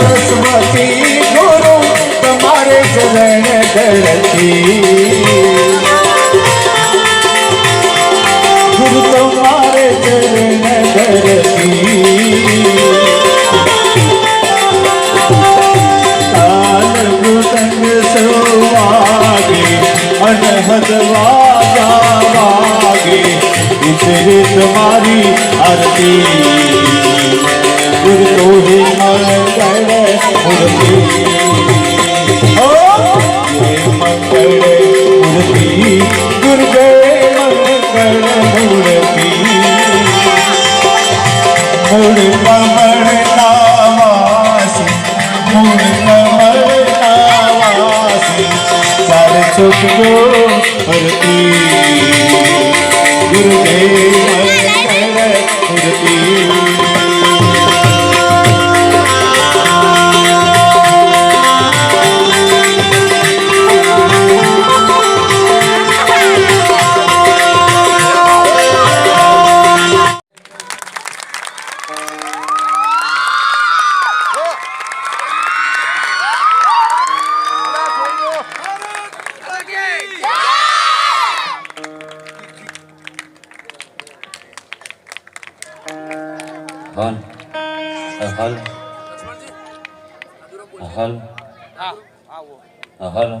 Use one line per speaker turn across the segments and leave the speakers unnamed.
સરસ્વતી ગુરુ તમારે ચરણ ધરતી ગુરુ તમારે ચરણ ધરતી તમારી આરતી. ગુરુ તો હે મંગળ મૂર્તિ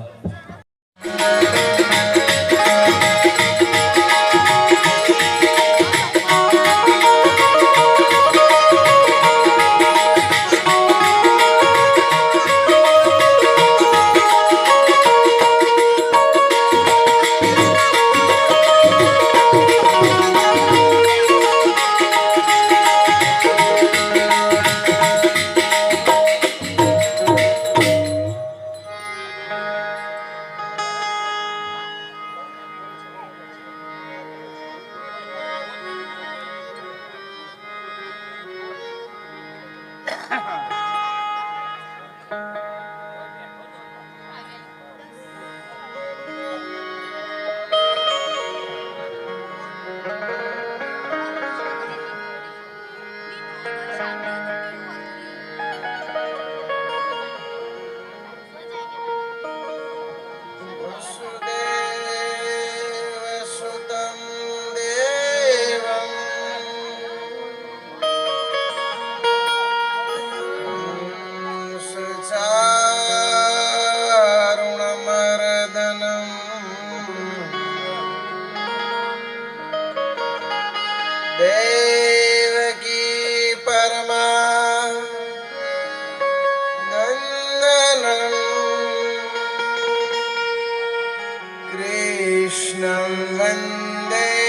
Vâng. कृष्णं वन्दे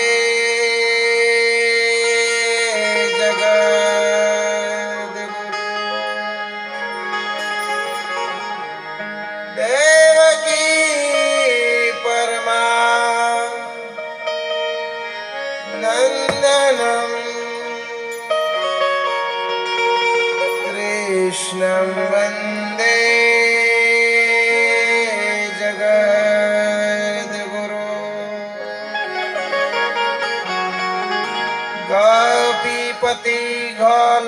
गोपीपति गोलोकपति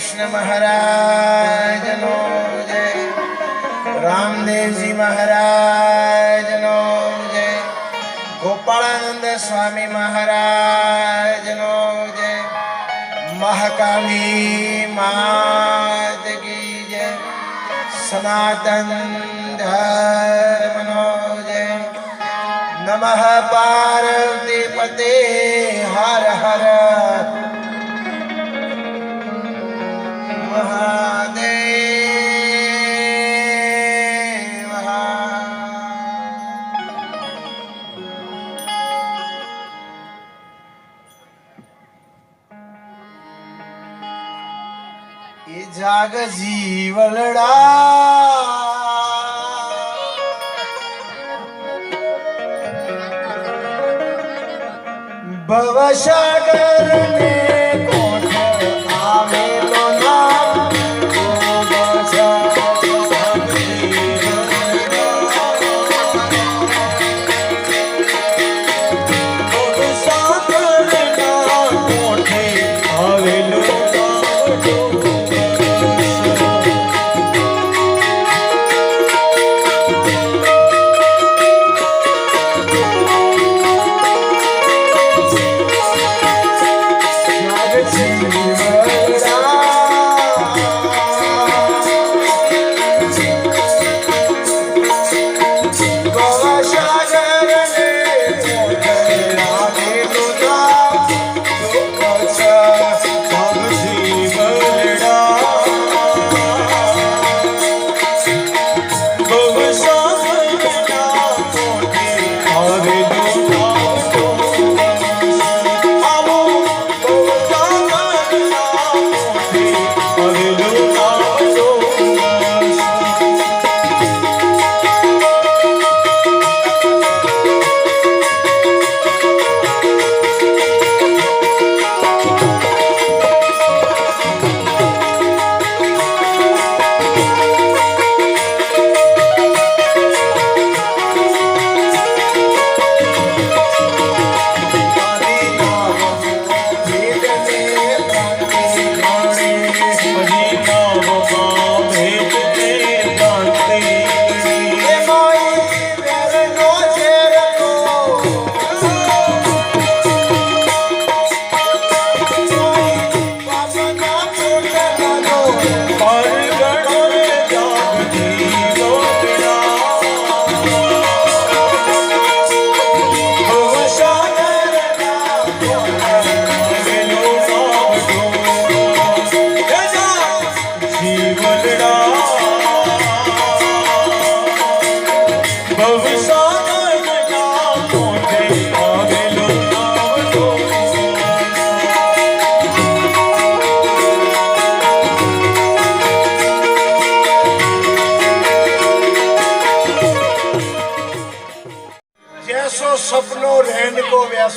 કૃષ્ણ મહારાજનો જય. રામદેવજી મહારાજનો જય. ગોપાળાનંદ સ્વામી મહારાજનો જય.
મહાકાલી માત કી જય. સનાતન ધર્મનો જય. નમઃ પાર્વતી પતે હર હર जाग जीवलडा भवशागर ने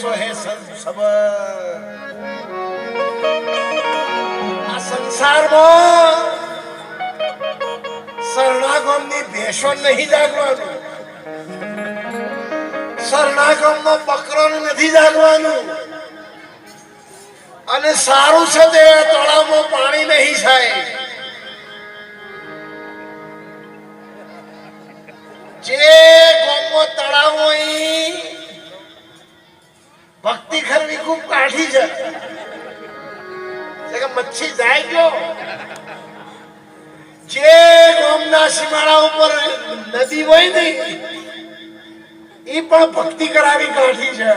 સંદેશો હે આ સંસારમાં શરણાગમની ભેસો નહીં જાગવાનું. શરણાગમનો બકરો નથી જાગવાનું. અને સારું છે તે, તળાવમાં પાણી નહીં થાય. જે ગોમો તળાવ હોય ભક્તિ કરવી ખૂબ કાઠી છે એટલે કે મચ્છી જાય ગયો જે ગામના સીમાડા ઉપર નદી હોય ને ઈ પણ ભક્તિ કરાવી કાઠી છે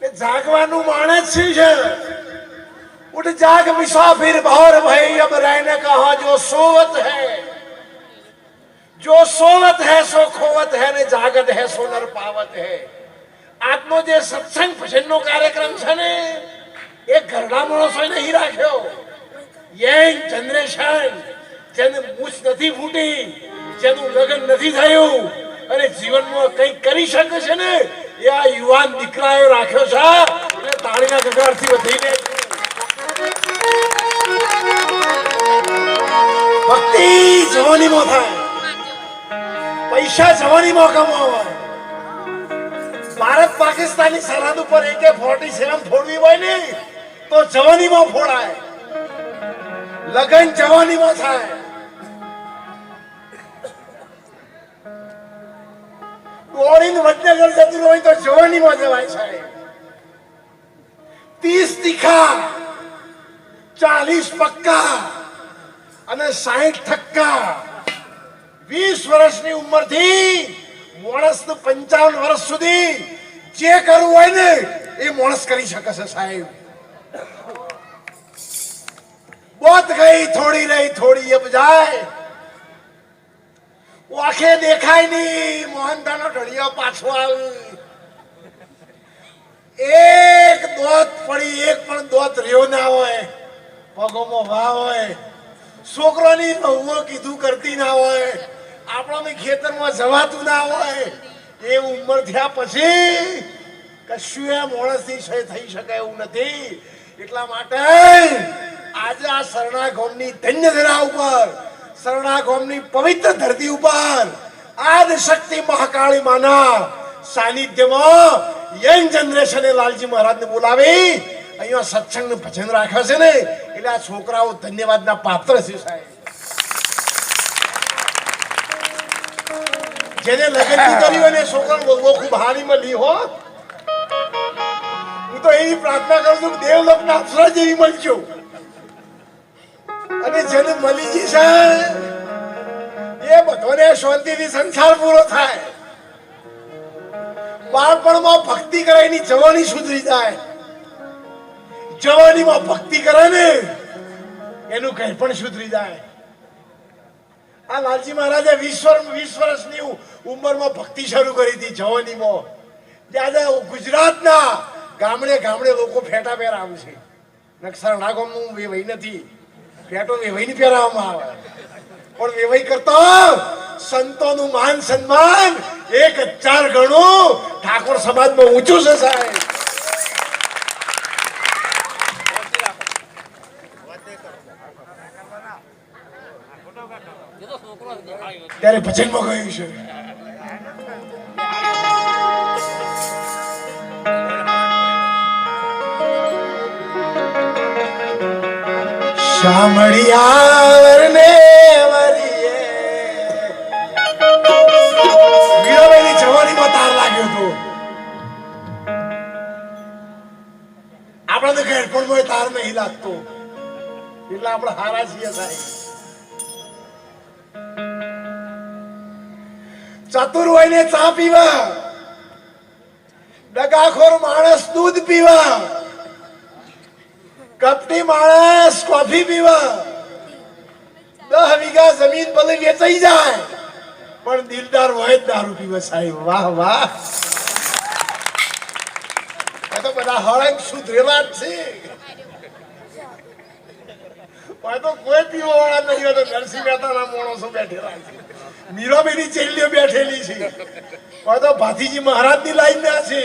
એટલે જાગવાનું માણસ શું છે उठ जाग मुसाफिर भौर भई अब रहने कहा जो सोवत है જો સોવત હે, સો ખોવત હે ને જાગત હે સો નર પાવત હે. આજનો જે સત્સંગ ભજનનો કાર્યક્રમ છે ને, એ ઘરડા માણસો નહીં રાખ્યો. યંગ જનરેશન, જેને મૂછ નથી ફૂટી, જેનું લગ્ન નથી થયું, અને જીવનમાં કંઈક કરી શકે છે ને, એ આ યુવાન દીકરાએ રાખ્યો છે એટલે તાળીના ગગાડથી વધીને. ભક્તિ જવાની થાય. પૈસા જવાનીમાં કમાવા ભારત પાકિસ્તાનની સરહદ ઉપર એકે ફોર્ટી સેવન ફોડવી હોય ને, તો જવાનીમાં ફોડાય. લગન જવાનીમાં થાય. દોડીને વડનગર જતું હોય તો જવાનીમાં જવાય સાહેબ. ત્રીસ તીખા, ચાલીસ પક્કા અને સાહીઠ ટક્કા વીસ વર્ષની ઉંમરથી માણસ પંચાવન વર્ષ સુધી જે કરવું હોય ને એ માણસ કરી શકે છે સાહેબ. બોત ગઈ, થોડી રહી, થોડી એ બજાય આંખે દેખાય નહીં, મોહનદાનો ઢળિયો પાછો આવી. એક દોત પડી, એક પણ દોત રહ્યો ના હોય. પગોમાં વા હોય. છોકરોની બહુઓ કીધું કરતી ના હોય. આપણને ખેતરમાં જવાતું ના હોય, એ ઉંમર થયા પછી કશું એ માણસથી ક્ષય થઈ શકે એવું નથી. એટલા માટે આજે આ સરણા ગામની ધન્ય ધરા ઉપર સરણા ગામની પવિત્ર ધરતી ઉપર આદ શક્તિ મહાકાળી માના સાનિધ્યમાં યંગ જનરેશને લાલજી મહારાજને બોલાવી, અહીંયા સત્સંગ ભજન રાખ્યો છે ને, એટલે આ છોકરાઓ ધન્યવાદના પાત્ર છે સાહેબ. જેને લગ્ન કર્યું અને છોકરાને બહુ ખૂબ હારી લી, હો. હું તો એવી પ્રાર્થના કરું છું કે દેવલોકના અપ્સરા જેવી મળજો. અને જેને મળી જી એ બધોને શાંતિથી સંસાર પૂરો થાય. બાળપણમાં ભક્તિ કરે એની જવાની સુધરી જાય. જવાનીમાં ભક્તિ કરે ને, એનું કઈ પણ સુધરી જાય. આ લાલજી મહારાજે વીસ વીસ વર્ષની ઉંમરમાં ભક્તિ શરૂ કરી હતી જવાનીમાં. ત્યારે ગુજરાતના ગામડે ગામડે લોકો ફેટા પહેરાવે છે. નક્ષરણા ગામનું વેવાઈ નથી. ફેટો વેવાઈ પહેરાવવામાં આવે. પણ વેવાઈ કરતા સંતોનું માન સન્માન એક હજાર ગણું ઠાકોર સમાજમાં ઊંચું છે સાહેબ. ત્યારે ભજનમાં કહ્યું છે. શામળિયાર ને વરીએ. મીરાબાઈની જવાનીમાં તાર લાગ્યો હતો. આપણા તો ઘેરપણમાં તાર નહીં લાગતો. એટલે આપણે હારા છીએ સાહેબ. ચતુર હોય ને ચા પીવા. ડગાખોર માણસ દૂધ પીવા. કપટી માણસ કોફી પીવા. દસ વીઘા જમીન ભલે વેચાઈ જાય, પણ દિલદાર હોય જ દારૂ પીવે સાહેબ. વાહ વાહ. તો બધા હળંગ સુધરેલા જ છે. પણ તો કોઈ પીવા વાળા નહીં હોય તો નરસિંહ મહેતાના માણસો બેઠેલા છે. મીરાબાઈની ચેલીઓ બેઠેલી છે. પણ તો ભાતીજી મહારાજની લાઈન ના છે.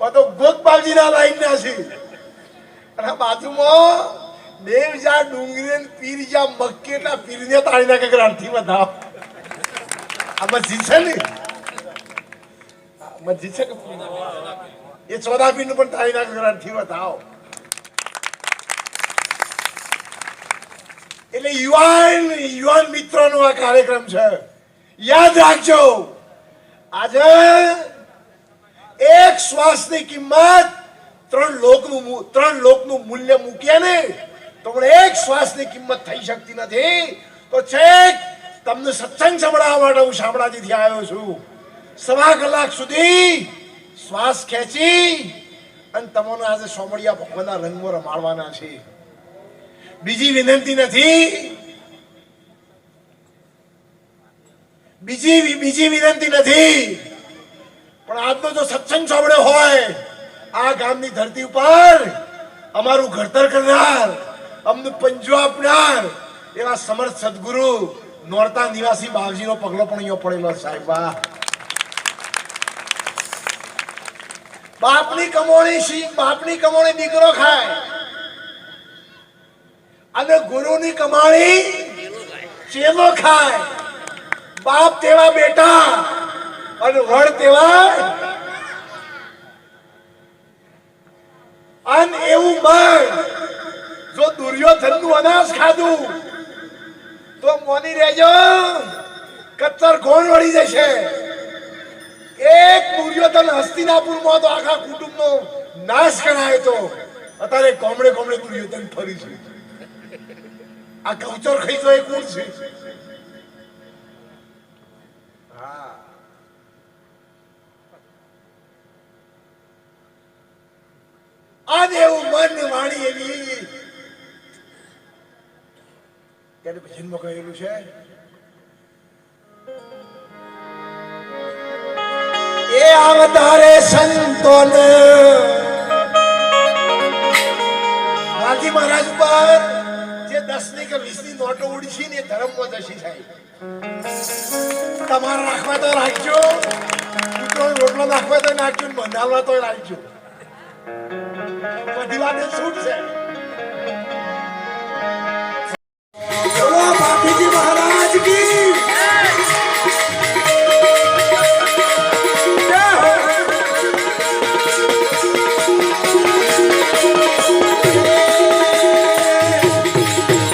પણ તો ગોગબાબજીના લાઈન ના છે. અને બાજુમાં દેવજા ડુંગરી પીરજા મક્કી એટલા પીરને તાળી નાખે કે બધા આ મસ્જિદ છે ને? મસ્જિદ છે કે એ ચોદા પીર પણ તાળી નાખે અડધી વધાવ એટલે યુવાન યુવાન મિત્રોનો આ કાર્યક્રમ છે. યાદ રાખજો, આજે એક શ્વાસની કિંમત ત્રણ લોકનું ત્રણ લોકનું મૂલ્ય મૂકીએ તો પણ એક શ્વાસની કિંમત થઈ શકતી નથી. તો છેક તમને સત્સંગ સંભળાવવા માટે હું શામળાજીથી આવ્યો છું. સવા કલાક સુધી શ્વાસ ખેંચી અને તમને આજે સોમળિયા ભગવાનના રંગમાં રમાડવાના છે. બીજી વિનંતી નથી. બીજી બીજી વિનંતી નથી. પણ આજનો જો સત્સંગ સાંભળ્યો હોય, આ ગામની ધરતી ઉપર અમારું ઘડતર કરનાર, અમને પંજો આપનાર એવા સમર્થ સદગુરુ નોરતા નિવાસી બાવજીનો પગલો પણ અહીંયા પડેલો સાહેબ, વાહ. બાપની કમોણી બાપની કમોણી દીકરો ખાય. અને ગુરુની કમાણી ચેલો ખાય? બાપ તેવા બેટા અને વડ તેવા અન એવું મન જો દુર્યોધનનું અનાજ ખાધું, તો મોની રહેજો કચ્છર કોણ વળી જશે. એક દુર્યોધન હસ્તિનાપુરમાં તો આખા કુટુંબનો નાશ કરાયો તો અત્યારે કોમડે કોમડે દુર્યોધન ફરી છે આ કવચર ખાઈ તો એ કોણ છે? આ દેવું મન વાણી એવી ત્યારે ભજનમાં કહેલું છે? એ અવતારે સંતોને. ગાંધી મહારાજ ઉપર દસની કે વીસની નોટો ઉડશે ને ધર્મમાં જશે સાહેબ. તમારે રાખવા તો રાખજો. રોટલો નાખવા તો નાખજો બંધાવવા તો રાખજો. બધી વાત છૂટ છે.